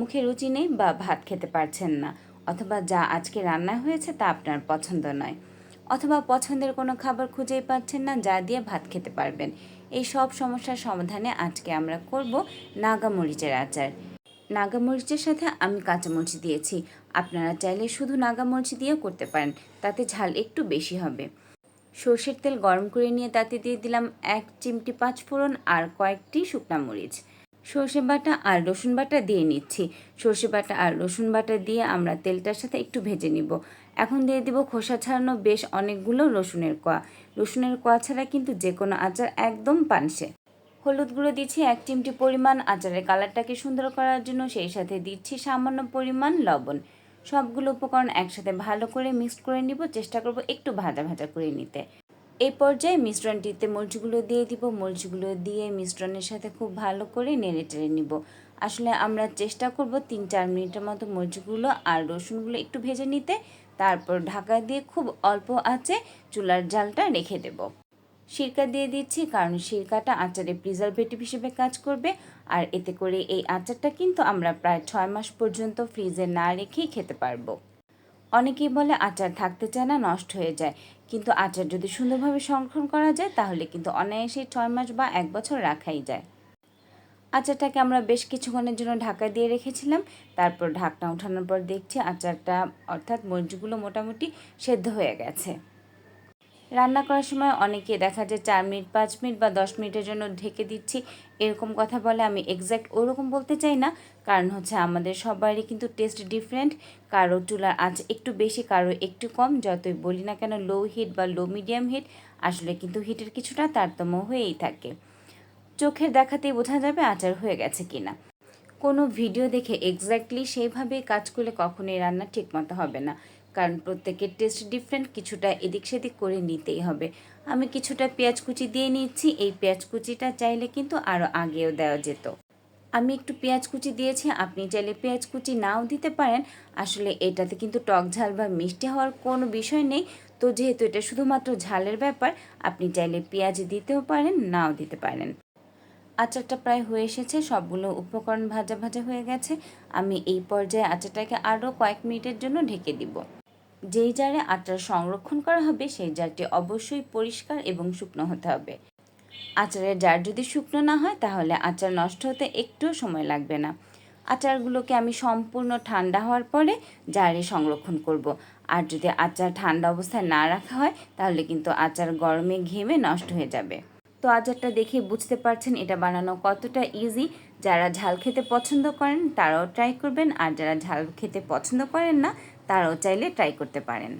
মুখে রুচি নেই বা ভাত খেতে পারছেন না, অথবা যা আজকে রান্না হয়েছে তা আপনার পছন্দ নয়, অথবা পছন্দের কোনো খাবার খুঁজেই পাচ্ছেন না যা দিয়ে ভাত খেতে পারবেন। এই সব সমস্যার সমাধানে আজকে আমরা করব নাগামরিচের আচার। নাগামরিচের সাথে আমি কাঁচামরিচ দিয়েছি, আপনারা চাইলে শুধু নাগামরিচ দিয়েও করতে পারেন, তাতে ঝাল একটু বেশি হবে। সর্ষের তেল গরম করে নিয়ে তাতে দিয়ে দিলাম এক চিমটি পাঁচ ফোড়ন আর কয়েকটি শুকনা মরিচ। সর্ষে বাটা আর রসুন বাটা দিয়ে নিচ্ছি। সর্ষে বাটা আর রসুন বাটা দিয়ে আমরা তেলটার সাথে একটু ভেজে নিব। এখন দিয়ে দিব খোসা ছাড়ানো বেশ অনেকগুলো রসুনের কোয়া। রসুনের কোয়া ছাড়া কিন্তু যে কোনো আচার একদম পানসে। হলুদ গুঁড়ো দিচ্ছি এক চিমটি পরিমাণ, আচারের কালারটাকে সুন্দর করার জন্য সেই সাথে দিচ্ছি সামান্য পরিমাণ লবণ। সবগুলো উপকরণ একসাথে ভালো করে মিক্সড করে নিব, চেষ্টা করব একটু ভাজা ভাজা করে নিতে। এই পর্যায়ে মিশ্রণটিতে মরিচগুলো দিয়ে দিব মরিচগুলো দিয়ে মিশ্রণের সাথে খুব ভালো করে নেড়ে টেড়ে নিব। আসলে আমরা চেষ্টা করব তিন চার মিনিটের মতো মরিচগুলো আর রসুনগুলো একটু ভেজে নিতে। তারপর ঢাকা দিয়ে খুব অল্প আঁচে চুলার জালটা রেখে দেব। সিরকা দিয়ে দিচ্ছি কারণ সিরকাটা আচারে প্রিজারভেটিভ হিসেবে কাজ করবে। আর এতে করে এই আচারটা কিন্তু আমরা প্রায় ছয় মাস পর্যন্ত ফ্রিজে না রেখেই খেতে পারব। অনেকেই বলে আচার থাকতে চায় না, নষ্ট হয়ে যায়। কিন্তু আচার যদি সুন্দরভাবে সংরক্ষণ করা যায়, তাহলে কিন্তু অনায়াসেই ছয় মাস বা এক বছর রাখাই যায়। আচারটাকে আমরা বেশ কিছুক্ষণের জন্য ঢাকা দিয়ে রেখেছিলাম। তারপর ঢাকনা উঠানোর পর দেখছি আচারটা অর্থাৎ মরিচগুলো মোটামুটি সেদ্ধ হয়ে গেছে। রান্না করার সময় অনেকে দেখা যায় চার মিনিট, পাঁচ মিনিট বা দশ মিনিটের জন্য ঢেকে দিচ্ছি। এরকম কথা বলে আমি এক্স্যাক্ট ওরকম বলতে চাই না। কারণ হচ্ছে আমাদের সবারই কিন্তু টেস্ট ডিফারেন্ট কারও চুলার আঁচ একটু বেশি, কারও একটু কম। যতই বলি না কেন লো হিট বা লো মিডিয়াম হিট আসলে কিন্তু হিটের কিছুটা তারতম্য হয়েই থাকে। চোখের দেখাতেই বোঝা যাবে আচার হয়ে গেছে কিনা। কোনো ভিডিও দেখে এক্স্যাক্টলি সেইভাবে কাজ করলে কখনোই রান্না ঠিকমতো হবে না। কারণ প্রত্যেকের টেস্ট ডিফারেন্ট কিছুটা এদিক সেদিক করে নিতেই হবে। আমি কিছুটা পেঁয়াজ কুচি দিয়ে নিচ্ছি, এই পেঁয়াজ কুচিটা চাইলে কিন্তু আরও আগেও দেওয়া যেত। আমি একটু পেঁয়াজ কুচি দিয়েছি, আপনি চাইলে পেঁয়াজ কুচি নাও দিতে পারেন। আসলে এটাতে কিন্তু টক ঝাল বা মিষ্টি হওয়ার কোনো বিষয় নেই। তো যেহেতু এটা শুধুমাত্র ঝালের ব্যাপার, আপনি চাইলে পেঁয়াজ দিতেও পারেন, নাও দিতে পারেন। আচারটা প্রায় হয়ে এসেছে, সবগুলো উপকরণ ভাজা ভাজা হয়ে গেছে। আমি এই পর্যায়ে আচারটাকে আরও কয়েক মিনিটের জন্য ঢেকে দিব। যেই জারে আচার সংরক্ষণ করা হবে, সেই জারটি অবশ্যই পরিষ্কার এবং শুকনো হতে হবে। আচারের জার যদি শুকনো না হয়, তাহলে আচার নষ্ট হতে একটু সময় লাগবে না। আচারগুলোকে আমি সম্পূর্ণ ঠান্ডা হওয়ার পরে জারে সংরক্ষণ করব। আর যদি আচার ঠান্ডা অবস্থায় না রাখা হয়, তাহলে কিন্তু আচার গরমে ঘেমে নষ্ট হয়ে যাবে। তো আচারটা দেখে বুঝতে পারছেন এটা বানানো কতটা ইজি যারা ঝাল খেতে পছন্দ করেন, তারাও ট্রাই করবেন। আর যারা ঝাল খেতে পছন্দ করেন না তারাও চাইলে ট্রাই করতে পারেন।